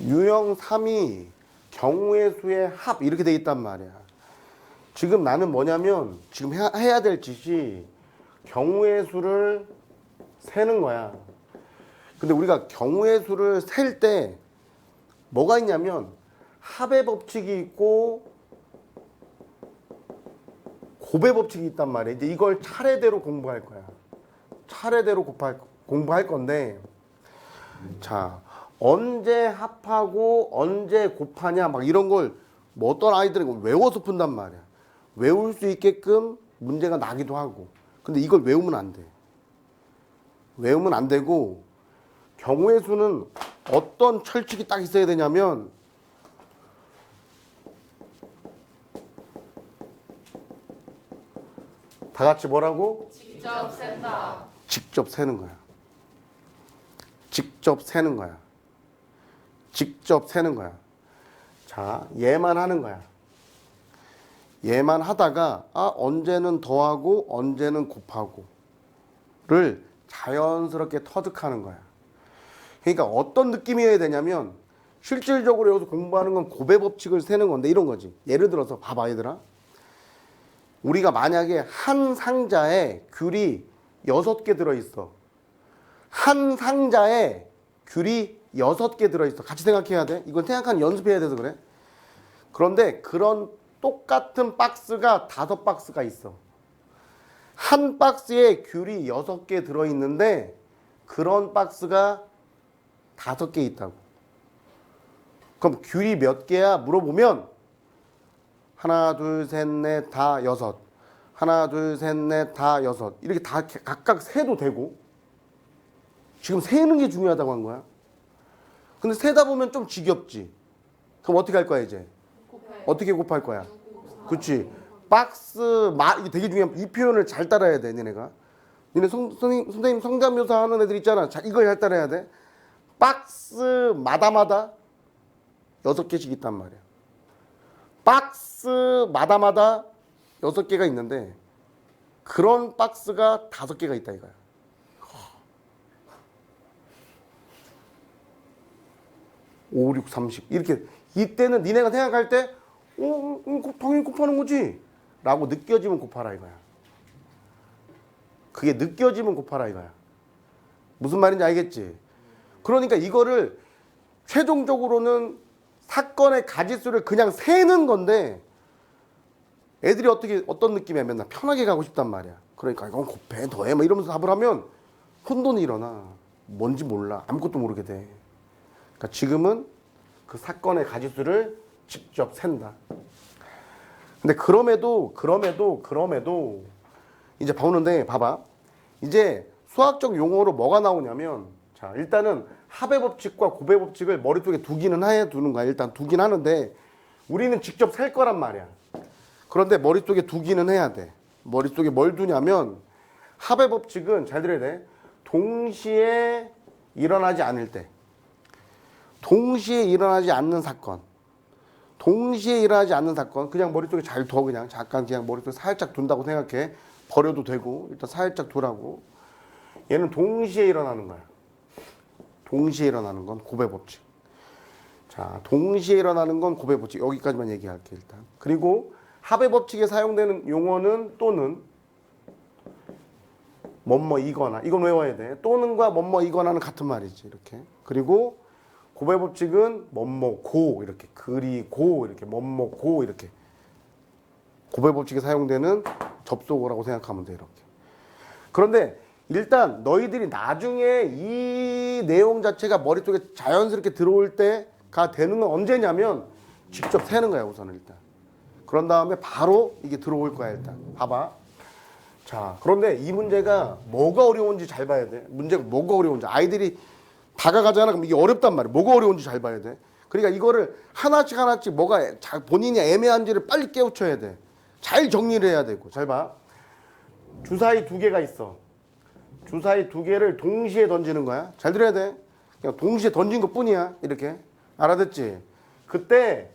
유형 3이 경우의 수의 합 이렇게 돼 있단 말이야. 지금 나는 뭐냐면 지금 해야, 해야 될 짓이 경우의 수를 세는 거야. 근데 우리가 경우의 수를 셀 때 뭐가 있냐면 합의 법칙이 있고 곱의 법칙이 있단 말이야. 이제 이걸 차례대로 공부할 거야. 차례대로 곱할, 공부할 건데 자 언제 합하고 언제 곱하냐 막 이런 걸 뭐 어떤 아이들은 외워서 푼단 말이야. 외울 수 있게끔 문제가 나기도 하고. 근데 이걸 외우면 안 돼. 외우면 안 되고 경우의 수는 어떤 철칙이 딱 있어야 되냐면 다 같이 뭐라고? 직접 센다. 직접 세는 거야. 직접 세는 거야. 직접 세는 거야. 자, 얘만 하는 거야. 얘만 하다가 아 언제는 더하고 언제는 곱하고를 자연스럽게 터득하는 거야. 그러니까 어떤 느낌이어야 되냐면 실질적으로 여기서 공부하는 건 곱의 법칙을 세는 건데 이런 거지. 예를 들어서 봐봐 얘들아. 우리가 만약에 한 상자에 귤이 여섯 개 들어있어. 한 상자에 귤이 여섯 개 들어있어. 같이 생각해야 돼. 이건 생각하는 연습해야 돼서 그래. 그런데 그런 똑같은 박스가 다섯 박스가 있어. 한 박스에 귤이 여섯 개 들어있는데 그런 박스가 다섯 개 있다고. 그럼 귤이 몇 개야? 물어보면 하나, 둘, 셋, 넷, 다 여섯. 하나, 둘, 셋, 넷, 다 여섯. 이렇게 다 각각 세도 되고. 지금 세는 게 중요하다고 한 거야. 근데 세다 보면 좀 지겹지. 그럼 어떻게 할 거야, 이제? 어떻게 곱할 거야? 그치. 박스, 마, 이게 되게 중요한, 이 표현을 잘 따라야 돼, 니네가. 니네 성, 선생님, 선생님 성자묘사 하는 애들 있잖아. 자, 이걸 잘 따라야 돼. 박스 마다마다 여섯 개씩 있단 말이야. 박스 마다마다 여섯 개가 있는데 그런 박스가 다섯 개가 있다 이거야. 5, 6, 30 이렇게 이때는 니네가 생각할 때 어, 어, 당연히 곱하는 거지 라고 느껴지면 곱하라 이거야. 그게 느껴지면 곱하라 이거야. 무슨 말인지 알겠지? 그러니까 이거를 최종적으로는 사건의 가지수를 그냥 세는 건데 애들이 어떻게 어떤 느낌이야 맨날 편하게 가고 싶단 말이야. 그러니까 이건 곱해 더해 막 이러면서 답을 하면 혼돈이 일어나. 뭔지 몰라 아무것도 모르게 돼. 그러니까 지금은 그 사건의 가지수를 직접 센다. 근데 그럼에도 그럼에도 그럼에도 이제 보는데 봐봐. 이제 수학적 용어로 뭐가 나오냐면 자 일단은 합의 법칙과 곱의 법칙을 머릿속에 두기는 해 두는 거야. 일단 두긴 하는데 우리는 직접 셀 거란 말이야. 그런데 머릿속에 두기는 해야 돼. 머릿속에 뭘 두냐면 합의 법칙은 잘 들어야 돼. 동시에 일어나지 않을 때. 동시에 일어나지 않는 사건. 동시에 일어나지 않는 사건. 그냥 머릿속에 잘 둬. 그냥 잠깐 그냥 머릿속에 살짝 둔다고 생각해. 버려도 되고 일단 살짝 두라고. 얘는 동시에 일어나는 거야. 동시에 일어나는 건 곱의 법칙. 자, 동시에 일어나는 건 곱의 법칙. 여기까지만 얘기할게 일단. 그리고 합의 법칙에 사용되는 용어는 또는 뭐뭐 이거나 이건 외워야 돼. 또는과 뭐뭐 이거나는 같은 말이지 이렇게. 그리고 곱의 법칙은 뭐뭐고 이렇게 그리고 이렇게 뭐뭐고 이렇게 곱의 법칙에 사용되는 접속어라고 생각하면 돼 이렇게. 그런데 일단 너희들이 나중에 이 내용 자체가 머릿속에 자연스럽게 들어올 때가 되는 건 언제냐면 직접 세는 거야 우선은 일단. 그런 다음에 바로 이게 들어올 거야 일단. 봐봐. 자, 그런데 이 문제가 뭐가 어려운지 잘 봐야 돼. 문제가 뭐가 어려운지. 아이들이 다가가잖아. 그럼 이게 어렵단 말이야. 뭐가 어려운지 잘 봐야 돼. 그러니까 이거를 하나씩 하나씩 뭐가 자- 본인이 애매한지를 빨리 깨우쳐야 돼. 잘 정리를 해야 되고. 잘 봐. 주사위 두 개가 있어. 주사위 두 개를 동시에 던지는 거야. 잘 들어야 돼. 그냥 동시에 던진 것 뿐이야. 이렇게. 알아듣지? 그때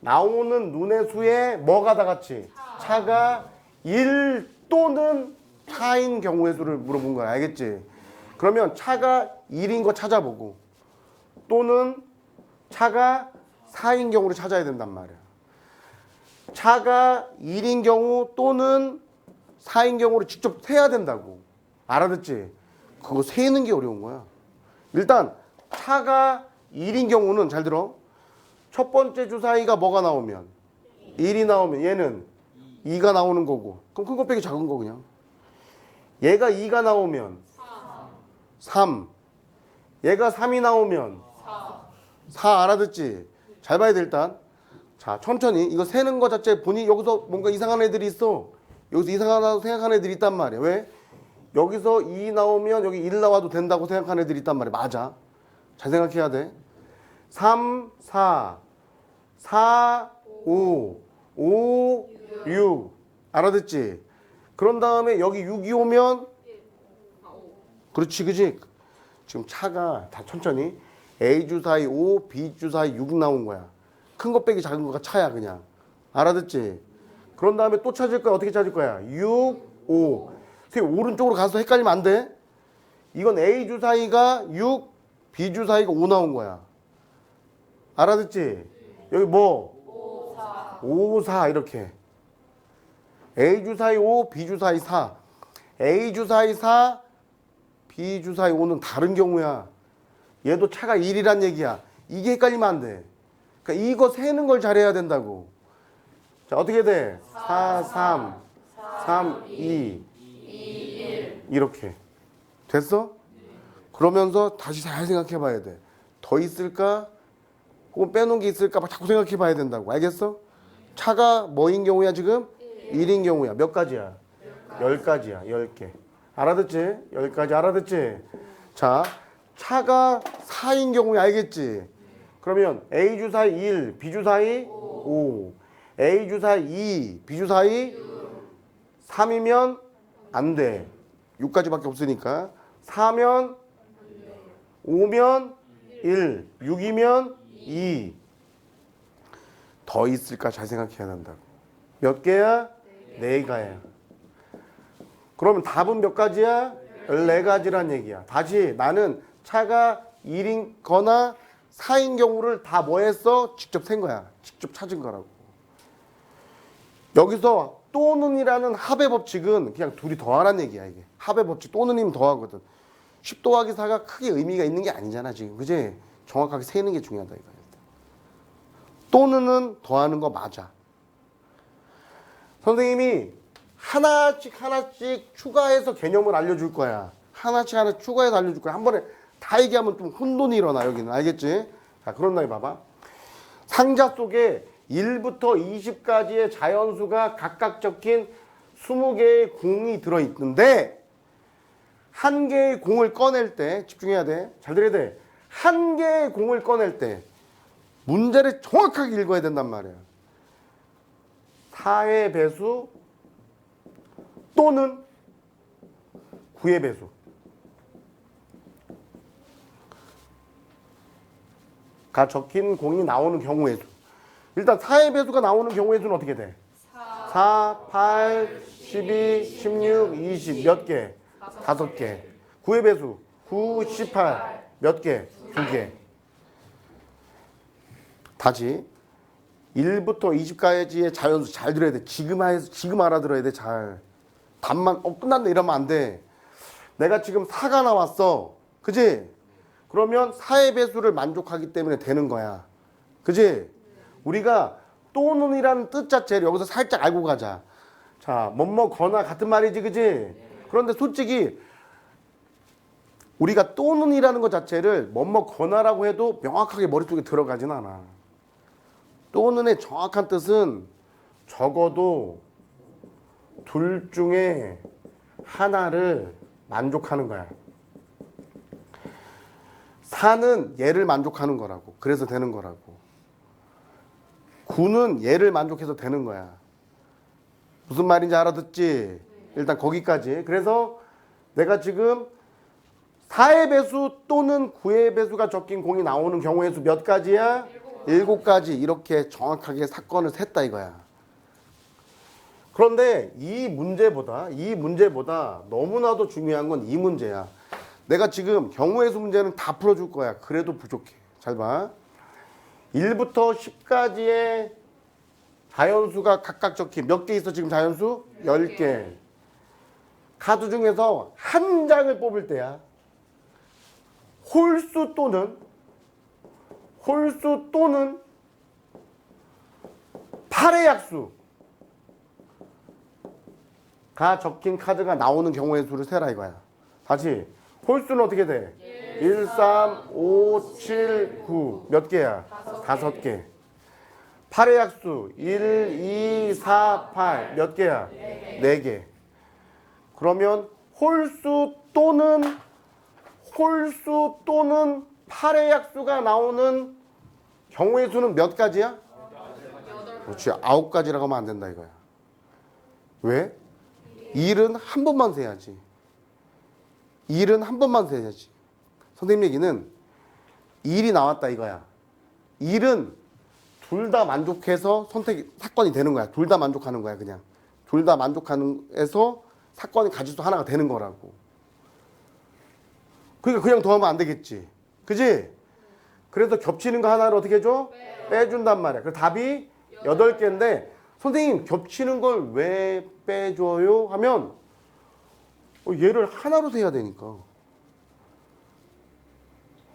나오는 눈의 수에 뭐가 다 같이? 차가 1 또는 차인 경우의 수를 물어본 거야. 알겠지? 그러면 차가 1인 거 찾아보고 또는 차가 4인 경우를 찾아야 된단 말이야. 차가 1인 경우 또는 4인 경우를 직접 세야 된다고. 알아듣지? 그거 세는 게 어려운 거야. 일단 차가 1인 경우는 잘 들어. 첫 번째 주사위가 뭐가 나오면 1이 나오면 얘는 2가 나오는 거고. 그럼 큰 거 빼기 작은 거 그냥. 얘가 2가 나오면 3. 얘가 3이 나오면 4 알아듣지? 잘 봐야 돼 일단. 자 천천히 이거 세는 거 자체 본인 여기서 뭔가 이상한 애들이 있어. 여기서 이상하다고 생각하는 애들이 있단 말이야. 왜? 여기서 2 나오면 여기 1 나와도 된다고 생각하는 애들이 있단 말이야. 맞아. 잘 생각해야 돼. 3, 4, 4, 5, 5, 6. 알아듣지? 그런 다음에 여기 6이 오면 그렇지, 그지? 지금 차가 다 천천히 A 주사위 5, B 주사위 6 나온 거야. 큰거 빼기 작은 거가 차야 그냥. 알아듣지? 그런 다음에 또 찾을 거야. 어떻게 찾을 거야? 6, 5. 선생님 오른쪽으로 가서 헷갈리면 안 돼. 이건 A 주사위가 6, B 주사위가 5 나온 거야. 알아듣지? 여기 뭐? 5, 4 이렇게. A 주사위 5, B 주사위 4. A 주사위 4, B 주사위 5는 다른 경우야. 얘도 차가 1이란 얘기야. 이게 헷갈리면 안 돼. 그러니까 이거 세는 걸 잘해야 된다고. 자, 어떻게 돼? 4, 3, 3, 2, 이렇게. 됐어? 그러면서 다시 잘 생각해 봐야 돼. 더 있을까? 혹은 빼놓은 게 있을까? 막 자꾸 생각해 봐야 된다고. 알겠어? 차가 뭐인 경우야, 지금? 1인 경우야. 몇 가지야? 10가지야. 10개. 알아듣지? 10가지 알아듣지? 자, 차가 4인 경우에 알겠지? 그러면 A 주사위 1, B 주사위 5, A 주사위 2, B 주사위 3이면 안 돼. 6까지밖에 없으니까. 4면 5면 1, 6이면 2. 더 있을까 잘 생각해야 된다고. 몇 개야? 네 가야. 그러면 답은 몇 가지야? 14가지란 얘기야. 다시 나는 차가 1인 거나 4인 경우를 다 뭐 했어? 직접 센 거야. 직접 찾은 거라고. 여기서 또는이라는 합의 법칙은 그냥 둘이 더하라는 얘기야, 이게. 합의 법칙 또는이면 더하거든. 10 더하기 4가 크게 의미가 있는 게 아니잖아, 지금. 그지? 정확하게 세는 게 중요하다, 이거야. 또는은 더하는 거 맞아. 선생님이 하나씩 하나씩 추가해서 개념을 알려줄 거야. 하나씩 하나씩 추가해서 알려줄 거야. 한 번에 다 얘기하면 좀 혼돈이 일어나 여기는 알겠지? 자 그런 날 봐봐. 상자 속에 1부터 20까지의 자연수가 각각 적힌 20개의 공이 들어있는데 한 개의 공을 꺼낼 때 집중해야 돼. 잘 들어야 돼. 한 개의 공을 꺼낼 때 문제를 정확하게 읽어야 된단 말이야. 4의 배수 또는 9의 배수. 가 적힌 공이 나오는 경우의 수. 일단 4의 배수가 나오는 경우의 수는 어떻게 돼? 4, 8, 12, 16, 20. 몇 개? 다섯 개. 9의 배수. 9, 18. 몇 개? 두 개. 다시 1부터 20까지의 자연수 잘 들어야 돼. 지금 하 지금 알아들어야 돼. 잘. 답만 어 끝났네 이러면 안 돼. 내가 지금 4가 나왔어. 그지? 그러면 4의 배수를 만족하기 때문에 되는 거야. 그지? 우리가 또는이라는 뜻 자체를 여기서 살짝 알고 가자. 자, 뭐뭐거나 같은 말이지, 그지? 그런데 솔직히 우리가 또는이라는 것 자체를 뭐뭐거나라고 해도 명확하게 머릿속에 들어가진 않아. 또는의 정확한 뜻은 적어도 둘 중에 하나를 만족하는 거야. 사는 얘를 만족하는 거라고. 그래서 되는 거라고. 구는 얘를 만족해서 되는 거야. 무슨 말인지 알아듣지? 일단 거기까지. 그래서 내가 지금 4의 배수 또는 9의 배수가 적힌 공이 나오는 경우의 수 몇 가지야? 일곱 가지 이렇게 정확하게 사건을 셌다 이거야. 그런데 이 문제보다 이 문제보다 너무나도 중요한 건 이 문제야. 내가 지금 경우의 수 문제는 다 풀어줄 거야. 그래도 부족해. 잘 봐. 1부터 10까지의 자연수가 각각 적힌 몇 개 있어 지금 자연수? 10개. 카드 중에서 한 장을 뽑을 때야. 홀수 또는 홀수 또는 8의 약수 가 적힌 카드가 나오는 경우의 수를 세라 이거야. 다시 홀수는 어떻게 돼? 1, 3, 5, 7, 9. 몇 개야? 다섯 개. 8의 약수 1, 2, 4, 8. 몇 개야? 네 개. 그러면 홀수 또는 홀수 또는 8의 약수가 나오는 경우의 수는 몇 가지야? 그렇지. 아홉 가지라고 하면 안 된다 이거야. 왜? 일은 한 번만 세야지. 일은 한 번만 세야지. 선생님 얘기는 일이 나왔다 이거야. 일은 둘 다 만족해서 선택 사건이 되는 거야. 둘 다 만족하는 거야 그냥. 둘 다 만족하는 에서 사건이 가지수 하나가 되는 거라고. 그러니까 그냥 더하면 안 되겠지. 그지? 그래서 겹치는 거 하나를 어떻게 해줘? 빼준단 말이야. 그 답이 여덟 개인데 선생님 겹치는 걸 왜 빼줘요? 하면 어, 얘를 하나로 세야 되니까.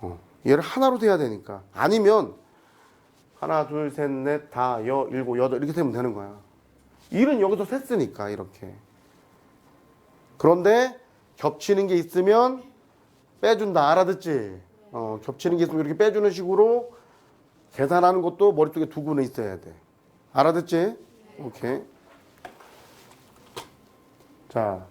어, 얘를 하나로 세야 되니까. 아니면 하나, 둘, 셋, 넷, 다, 여, 일곱, 여덟 이렇게 세면 되는 거야. 일은 여기서 셌으니까 이렇게. 그런데 겹치는 게 있으면 빼준다. 알아듣지? 어, 겹치는 게 있으면 이렇게 빼주는 식으로 계산하는 것도 머릿속에 두고는 있어야 돼. 알아듣지? 오케이. 자,